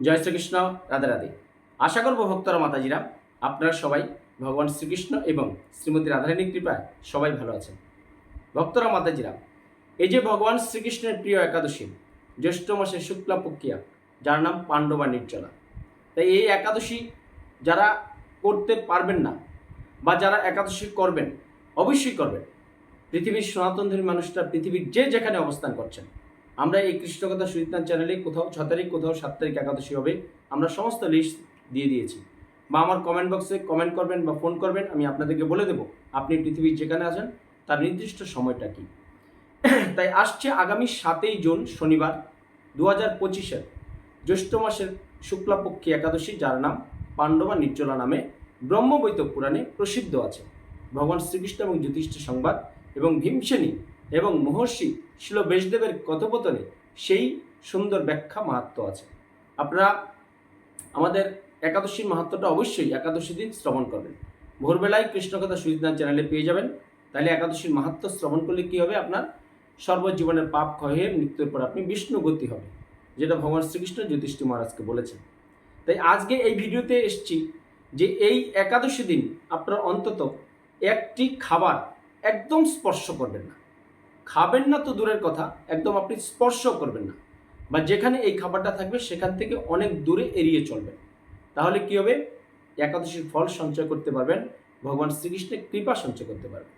জয় শ্রীকৃষ্ণ, রাধে রাধে। আশা করব ভক্তরা, মাতাজিরা, আপনারা সবাই ভগবান শ্রীকৃষ্ণ এবং শ্রীমতী রাধারানীর কৃপায় সবাই ভালো আছেন। ভক্তরা, মাতাজিরা, এই যে ভগবান শ্রীকৃষ্ণের প্রিয় একাদশী, জ্যৈষ্ঠ মাসের শুক্লা প্রক্রিয়া, যার নাম পাণ্ডবা নির্জলা। তাই এই একাদশী যারা করতে পারবেন না বা যারা একাদশী করবেন, অবশ্যই করবেন। পৃথিবীর সনাতন ধর্মী মানুষরা পৃথিবীর যে যেখানে অবস্থান করছেন আমরা এই কৃষ্ণকথা সুচিতান চ্যানেলে কোথাও ছ তারিখ কোথাও সাত তারিখ একাদশী হবে। আমরা সমস্ত লিস্ট দিয়ে দিয়েছি। বা আমার কমেন্ট বক্সে কমেন্ট করবেন বা ফোন করবেন, আমি আপনাদেরকে বলে দেবো আপনি পৃথিবীর যেখানে আছেন, তার নির্দিষ্ট সময়টা কি। তাই আসছে আগামী সাতই জুন, শনিবার দু হাজার পঁচিশের জ্যৈষ্ঠ মাসের শুক্লাপক্ষী একাদশী, যার নাম পাণ্ডবা নির্জলা নামে ব্রহ্মবৈত পুরাণে প্রসিদ্ধ আছে। ভগবান শ্রীকৃষ্ণ এবং জ্যোতিষ্ঠ সংবাদ এবং ভীমসেনী এবং মহর্ষি শিল বেশদেবের কথোপতনে সেই সুন্দর ব্যাখ্যা মাহাত্ম আছে। আপনারা আমাদের একাদশীর মাহাত্মটা অবশ্যই একাদশী দিন শ্রবণ করবেন। ভোরবেলায় কৃষ্ণকথা সুজিদান চ্যানেলে পেয়ে যাবেন। তাহলে একাদশীর মাহাত্ম শ্রবণ করলে কী হবে আপনার? সর্বজীবনের পাপ ক্ষয় মৃত্যুর পর আপনি বিষ্ণু গতি হবে, যেটা ভগবান শ্রীকৃষ্ণ জ্যোতিষ্ঠ মহারাজকে বলেছেন। তাই আজকে এই ভিডিওতে এসছি যে এই একাদশী দিন আপনার অন্তত একটি খাবার একদম স্পর্শ করবেন না। খাবেন না তো দূরের কথা, একদম আপনি স্পর্শ করবেন না। বা যেখানে এই খাবারটা থাকবে, সেখান থেকে অনেক দূরে এড়িয়ে চলবেন। তাহলে কি হবে? একাদশীর ফল সঞ্চয় করতে পারবেন, ভগবান শ্রীকৃষ্ণের কৃপা সঞ্চয় করতে পারবেন।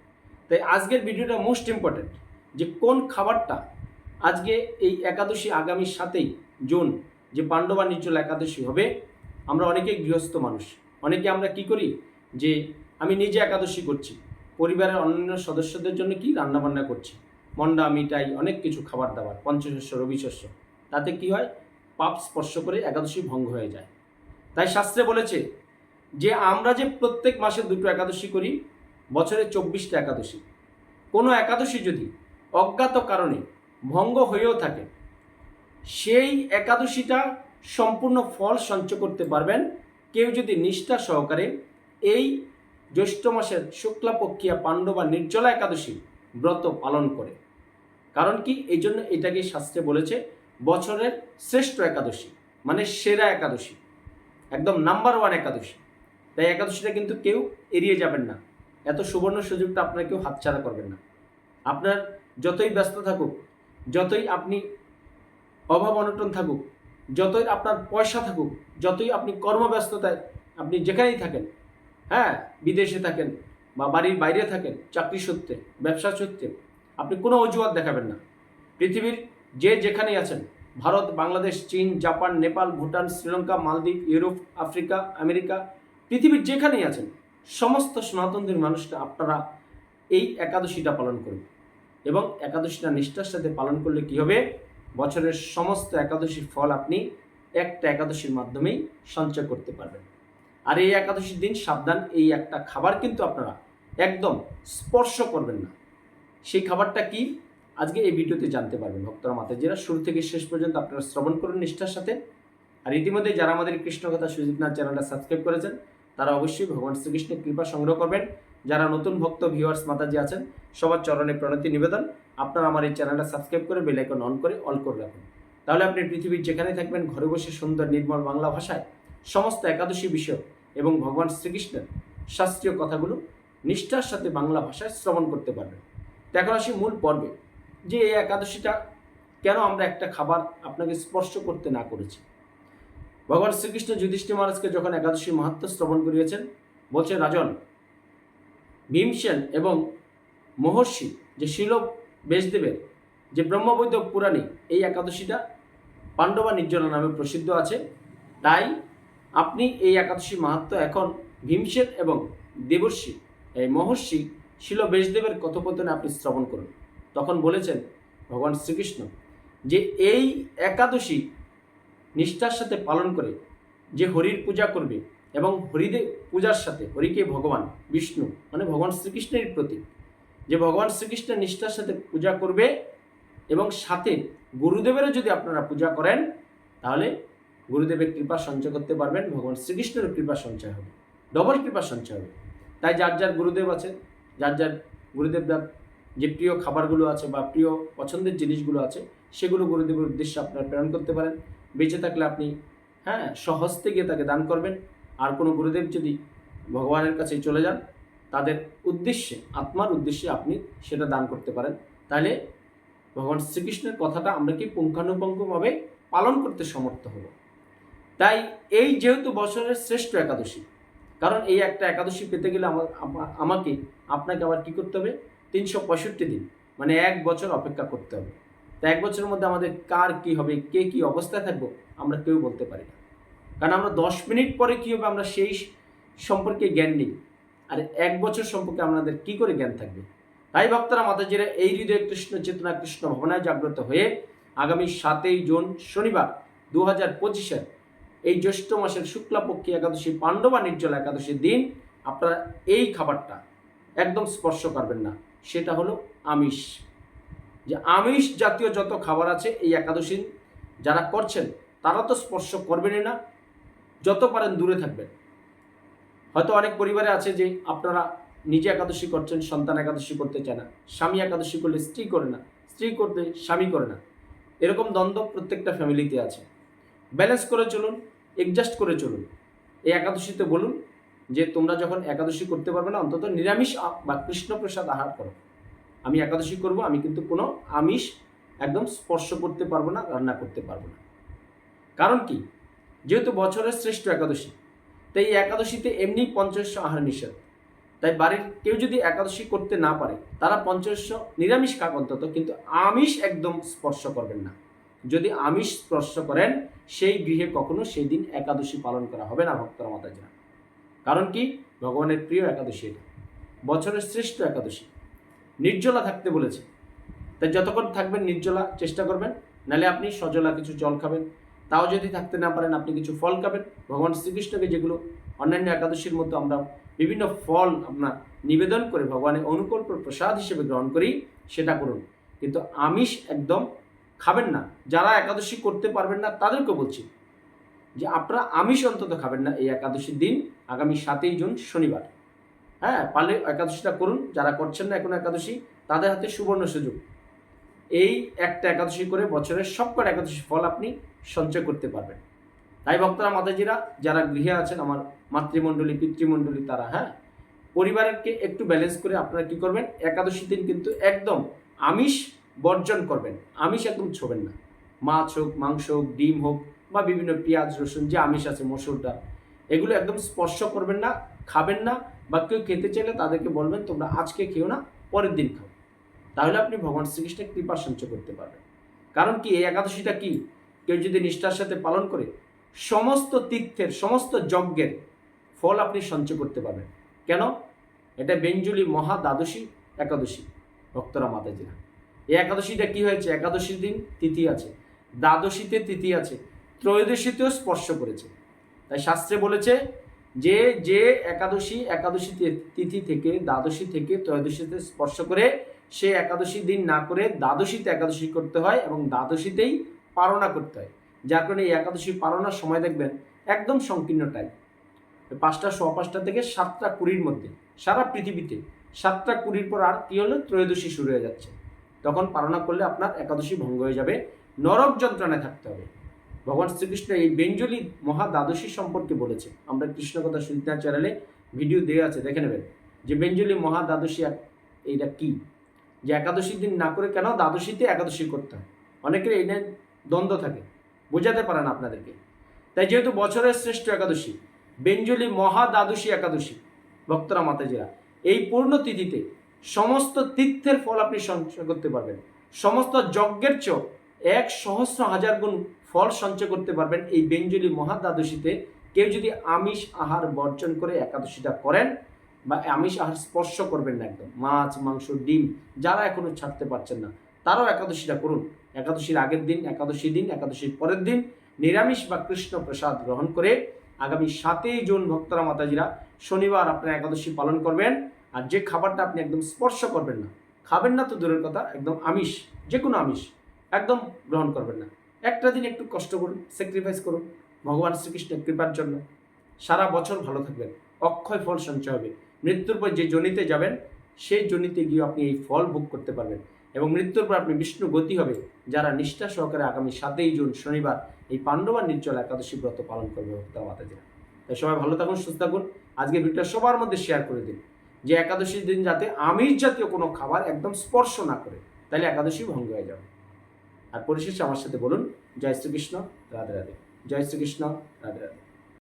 তাই আজকের ভিডিওটা মোস্ট ইম্পর্ট্যান্ট যে কোন খাবারটা আজকে এই একাদশী আগামী সাতেই জুন, যে পাণ্ডবা নির্জল একাদশী হবে, আমরা অনেকেই গৃহস্থ মানুষ। অনেকে আমরা কি করি? যে আমি নিজে একাদশী করছি, পরিবারের অন্যান্য সদস্যদের জন্য কি? রান্নাবান্না করছি। মন্ডা, মিঠাই, অনেক কিছু খাবার দাবার, পঞ্চশস্য, রবিশস্য। তাতে কি হয়? পাপ স্পর্শ করে একাদশী ভঙ্গ হয়ে যায়। তাই শাস্ত্রে বলেছে যে আমরা যে প্রত্যেক মাসে দুটো একাদশী করি, বছরে চব্বিশটা একাদশী। কোনো একাদশী যদি অজ্ঞাত কারণে ভঙ্গ হয়েও থাকে, সেই একাদশীটা সম্পূর্ণ ফল সঞ্চয় করতে পারবেন। কেউ যদি নিষ্ঠা সহকারে এই জ্যৈষ্ঠ মাসের শুক্লাপক্ষিয়া, পাণ্ডবা, নির্জলা একাদশী ব্রত পালন করে। কারণ কি? এই জন্য এটাকে শাস্ত্রে বলেছে বছরের শ্রেষ্ঠ একাদশী মানে সেরা একাদশী। একদম নাম্বার ওয়ান একাদশী। তাই একাদশীটা কিন্তু কেউ এড়িয়ে যাবেন না। এত সুবর্ণ সুযোগটা আপনার কেউ হাতছাড়া করবেন না। আপনার যতই ব্যস্ত থাকুক, যতই আপনি অভাব অনটন থাকুক, যতই আপনার পয়সা থাকুক, যতই আপনি কর্মব্যস্ততায় আপনি যেখানেই থাকেন হ্যাঁ বিদেশে থাকেন বা বাড়ির বাইরে থাকেন, চাকরি সূত্রে, ব্যবসা সূত্রে, আপনি কোনো অজুহাত দেখাবেন না। পৃথিবীর যে যেখানেই আছেন, ভারত, বাংলাদেশ, চীন, জাপান, নেপাল, ভুটান, শ্রীলঙ্কা, মালদ্বীপ, ইউরোপ, আফ্রিকা, আমেরিকা, পৃথিবীর যেখানেই আছেন, সমস্ত সনাতনদের মানুষকে আপনারা এই একাদশীটা পালন করুন। এবং একাদশীটা নিষ্ঠার সাথে পালন করলে কি হবে? বছরের সমস্ত একাদশীর ফল আপনি একটা একাদশীর মাধ্যমেই সঞ্চয় করতে পারবেন। আর এই একাদশীর দিন সাবধান, এই একটা খাবার কিন্তু আপনারা একদম স্পর্শ করবেন না। সেই খাবারটা কি? আজকে এই ভিডিওতে জানতে পারবেন। ভক্তরা মাতাজিরা শুরু থেকে শেষ পর্যন্ত আপনারা শ্রবণ করুন নিষ্ঠার সাথে। আর ইতিমধ্যে যারা আমাদের কৃষ্ণকথা সুজিতনাথ চ্যানেলটা সাবস্ক্রাইব করেছেন, তারা অবশ্যই ভগবান শ্রীকৃষ্ণের কৃপা সংগ্রহ করবেন। যারা নতুন ভক্ত ভিউয়ার্স মাতাজি আছেন, সবার চরণে প্রণতি নিবেদন। আপনারা আমার এই চ্যানেলটা সাবস্ক্রাইব করে বেল আইকন অন করে অল করে রাখুন। তাহলে আপনি পৃথিবীর যেখানে থাকবেন, ঘরে বসে সুন্দর, নির্মল বাংলা ভাষায় সমস্ত একাদশী বিষয় এবং ভগবান শ্রীকৃষ্ণের শাস্ত্রীয় কথাগুলো নিষ্ঠার সাথে বাংলা ভাষায় শ্রবণ করতে পারবেন তো এখন আসি মূল পর্বে যে এই একাদশীটা কেন আমরা একটা খাবার আপনাকে স্পর্শ করতে না করেছি? ভগবান শ্রীকৃষ্ণ যুধিষ্ঠির মহারাজকে যখন একাদশী মাহাত্ম শ্রবণ করিয়েছেন বলছে রাজন, ভীমসেন এবং মহর্ষি যে শিল বেশদেবের যে ব্রহ্মবৈদ্য পুরাণে এই একাদশীটা পাণ্ডবা নির্জলা নামে প্রসিদ্ধ আছে, তাই আপনি এই একাদশী মাহাত্ম এখন ভীমসেন এবং দেবর্ষি, এই মহর্ষি শিল বেশদেবের কথোপকথনে আপনি শ্রবণ করুন। তখন বলেছেন ভগবান শ্রীকৃষ্ণ যে এই একাদশী নিষ্ঠার সাথে পালন করে যে হরির পূজা করবে এবং হরিদেব পূজার সাথে হরিকে ভগবান বিষ্ণু মানে ভগবান শ্রীকৃষ্ণের প্রতীক যে ভগবান শ্রীকৃষ্ণের নিষ্ঠার সাথে পূজা করবে এবং সাথে গুরুদেবেরও যদি আপনারা পূজা করেন, তাহলে গুরুদেবের কৃপা সঞ্চয় করতে পারবেন, ভগবান শ্রীকৃষ্ণের কৃপা সঞ্চয় হবে ডবল কৃপা সঞ্চয় হবে। তাই যার যার গুরুদেব আছে, যার যার গুরুদেবদার যে প্রিয় খাবারগুলো আছে বা প্রিয় পছন্দের জিনিসগুলো আছে, সেগুলো গুরুদেবের উদ্দেশ্যে আপনার প্রেরণ করতে পারেন। বেঁচে থাকলে আপনি হ্যাঁ সহস্তে গিয়ে তাকে দান করবেন। আর কোনো গুরুদেব যদি ভগবানের কাছে চলে যান, তাদের উদ্দেশ্যে, আত্মার উদ্দেশ্যে আপনি সেটা দান করতে পারেন। তাহলে ভগবান শ্রীকৃষ্ণের কথাটা আমরা কি পুঙ্খানুপুঙ্খভাবে পালন করতে সমর্থ হব? তাই এই যেহেতু বছরের শ্রেষ্ঠ একাদশী, কারণ এই একটা একাদশী পেতে গেলে আমা- আমা- আমাকে, আপনাকে আবার কি করতে হবে? তিনশো পঁয়ষট্টি দিন মানে এক বছর অপেক্ষা করতে হবে। তা এক বছরের মধ্যে আমাদের কার কি হবে, কে কি অবস্থায় থাকব, আমরা কেউ বলতে পারি না। কারণ আমরা দশ মিনিট পরে কী হবে, আমরা সেই সম্পর্কে জ্ঞান নিই। আর এক বছর সম্পর্কে আমাদের কি করে জ্ঞান থাকবে? তাই ভক্তরা মাতাজিরা এই হৃদয় কৃষ্ণ চেতনা, কৃষ্ণ ভবনায় জাগ্রত হয়ে আগামী সাতই জুন শনিবার দু হাজার পঁচিশের এই জ্যৈষ্ঠ মাসের শুক্লাপক্ষী একাদশী, পাণ্ডবা নির্জলা একাদশীর দিন, আপনারা এই খাবারটা একদম স্পর্শ করবেন না। সেটা হলো আমিষ। যে আমিষ জাতীয় যত খাবার আছে এই একাদশী যারা করছেন, তারা তো স্পর্শ করবেনই না, যত পারেন দূরে থাকবেন। হয়তো অনেক পরিবারে আছে যে আপনারা নিজে একাদশী করছেন, সন্তান একাদশী করতে চায় না, স্বামী একাদশী করলে স্ত্রী করে না, স্ত্রী করতে স্বামী করে না। এরকম দ্বন্দ্ব প্রত্যেকটা ফ্যামিলিতে আছে। ব্যালেন্স করে চলুন অ্যাডজাস্ট করে চলুন। এই একাদশীতে বলুন যে তোমরা যখন একাদশী করতে পারবে না, অন্তত নিরামিষ বা কৃষ্ণপ্রসাদ আহার করো। আমি একাদশী করব, আমি কিন্তু কোনো আমিষ একদম স্পর্শ করতে পারব না, রান্না করতে পারব না। কারণ কি? যেহেতু বছরের শ্রেষ্ঠ একাদশী, তাই এই একাদশীতে এমনি পঞ্চস্য আহার নিষেধ। তাই বাড়ির কেউ যদি একাদশী করতে না পারে, তারা পঞ্চস্য নিরামিষ খাক অন্তত, কিন্তু আমিষ একদম স্পর্শ করবেন না। যদি আমিষ স্পর্শ করেন সেই গৃহে কখনো সেই দিন একাদশী পালন করা হবে না, ভক্তরা মাতাজিরা। কারণ কি? ভগবানের প্রিয় একাদশী এটা। বছরের শ্রেষ্ঠ একাদশী। নির্জলা থাকতে বলেছে। তাই যতক্ষণ থাকবেন নির্জলা চেষ্টা করবেন নাহলে আপনি সজলা কিছু জল খাবেন। তাও যদি থাকতে না পারেন, আপনি কিছু ফল খাবেন। ভগবান শ্রীকৃষ্ণকে যেগুলো অন্যান্য একাদশীর মতো আমরা বিভিন্ন ফল আপনার নিবেদন করে ভগবানের অনুকল্প প্রসাদ হিসেবে গ্রহণ করি, সেটা করুন। কিন্তু আমিষ একদম খাবেন না, যারা একাদশী করতে পারবেন না তাদেরকে বলছি যে আপনারা আমিষ অন্তত খাবেন না এই একাদশীর দিন, আগামী সাতই জুন শনিবার। হ্যাঁ পারলে একাদশীটা করুন, যারা করছেন না এখন একাদশী, তাদের হাতে সুবর্ণ সুযোগ। এই একটা একাদশী করে বছরের সবকটা একাদশী ফল আপনি সঞ্চয় করতে পারবেন। তাই ভক্তরা, মাতাজিরা, যারা গৃহে আছেন, আমার মাতৃমণ্ডলী, পিতৃমণ্ডলী, তারা হ্যাঁ পরিবারকে একটু ব্যালেন্স করে আপনারা কি করবেন? একাদশী দিন কিন্তু একদম আমিষ বর্জন করবেন। আমিষ একদম ছোবেন না। মাছ হোক, মাংস হোক, ডিম হোক বা বিভিন্ন পেঁয়াজ, রসুন, যে আমিষ আছে মসুর ডাল এগুলো একদম স্পর্শ করবেন না, খাবেন না বা কেউ খেতে চাইলে তাদেরকে বলবেন, তোমরা আজকে খেও না, পরের দিন খাও। তাহলে আপনি ভগবান শ্রীকৃষ্ণের কৃপা সঞ্চয় করতে পারবেন। কারণ কি, এই একাদশীটা কি? কেউ যদি নিষ্ঠার সাথে পালন করে, সমস্ত তীর্থের, সমস্ত যজ্ঞের ফল আপনি সঞ্চয় করতে পারবেন। কেন? এটা বেঞ্জুলি মহা দ্বাদশী একাদশী, ভক্তরা মাতাজিরা। এই একাদশীটা কি হয়েছে? একাদশীর দিন তিথি আছে। দ্বাদশীতে তিথি আছে। ত্রয়োদশীতেও স্পর্শ করেছে। তাই শাস্ত্রে বলেছে যে যে একাদশী একাদশী তিথি থেকে, দ্বাদশী থেকে ত্রয়োদশীতে স্পর্শ করে সে একাদশী দিন না করে দ্বাদশীতে একাদশী করতে হয় এবং দ্বাদশীতেই পালনা করতে হয়। যার কারণে এই একাদশী পালনার সময় দেখবেন একদম সংকীর্ণ টাইম পাঁচটা, সোয়া পাঁচটা থেকে সাতটা কুড়ির মধ্যে, সারা পৃথিবীতে সাতটা কুড়ির পর আর কি হলো? ত্রয়োদশী শুরু হয়ে যাচ্ছে। তখন পালনা করলে আপনার একাদশী ভঙ্গ হয়ে যাবে। নরক যন্ত্রণায় থাকতে হবে। ভগবান শ্রীকৃষ্ণ এই বেঞ্জলি মহা দ্বাদশী সম্পর্কে বলেছে আমরা কৃষ্ণ কথা সুচিতা চ্যানেলে ভিডিও দেওয়া আছে, দেখে নেবেন। যে বেঞ্জলি মহা দ্বাদশী এইটা কি? যে একাদশী দিন না করে কেন দ্বাদশীতে একাদশী করতে হয়? অনেকের এই নিয়ে দ্বন্দ্ব থাকে। বোঝাতে পারেন আপনাদেরকে। তাই যেহেতু বছরের শ্রেষ্ঠ একাদশী, বেঞ্জলি মহা দ্বাদশী একাদশী, ভক্তরা মাতাজিরা, এই পূর্ণ তিথিতে সমস্ত তীর্থের ফল আপনি সঞ্চয় করতে পারবেন। সমস্ত যজ্ঞের চেয়েও এক সহস্র হাজার গুণ ফল সঞ্চয় করতে পারবেন এই বেঞ্জলি মহা দ্বাদশীতে কেউ যদি আমিষ আহার বর্জন করে একাদশীটা করেন বা আমিষ আহার স্পর্শ করবেন না একদম, মাছ, মাংস, ডিম, যারা এখনও ছাড়তে পারছেন না, তারাও একাদশীটা করুন। একাদশীর আগের দিন, একাদশী দিন, একাদশীর পরের দিন নিরামিষ বা কৃষ্ণ প্রসাদ গ্রহণ করে আগামী সাতই জুন ভক্তরা মাতাজিরা শনিবার আপনারা একাদশী পালন করবেন। আর যে খাবারটা আপনি একদম স্পর্শ করবেন না, খাবেন না তো দূরের কথা, একদম আমিষ যে কোনো আমিষ, একদম গ্রহণ করবেন না। একটা দিন একটু কষ্ট করুন স্যাক্রিফাইস করুন, ভগবান শ্রীকৃষ্ণের কৃপার জন্য। সারা বছর ভালো থাকবেন, অক্ষয় ফল সঞ্চয় হবে। মৃত্যুর পর যে জনিতে যাবেন, সেই জনিতে গিয়ে আপনি এই ফল ভোগ করতে পারবেন। এবং মৃত্যুর পর আপনি বিষ্ণু গতি হবে, যারা নিষ্ঠা সহকারে আগামী সাতই জুন শনিবার এই পাণ্ডবা নির্জল একাদশী ব্রত পালন করবে ভক্তরা মাতাজিরা। তাই সবাই ভালো থাকুন, সুস্থ থাকুন। আজকে ভিডিওটা সবার মধ্যে শেয়ার করে দিন। যে একাদশীর দিন যাতে আমিষ জাতীয় কোনো খাবার একদম স্পর্শ না করে, তাহলে একাদশী ভঙ্গ হয়ে যাবে। আর পরিশেষে আমার সাথে বলুন, জয় শ্রীকৃষ্ণ, রাধে রাধে। জয় শ্রীকৃষ্ণ, রাধে রাধে।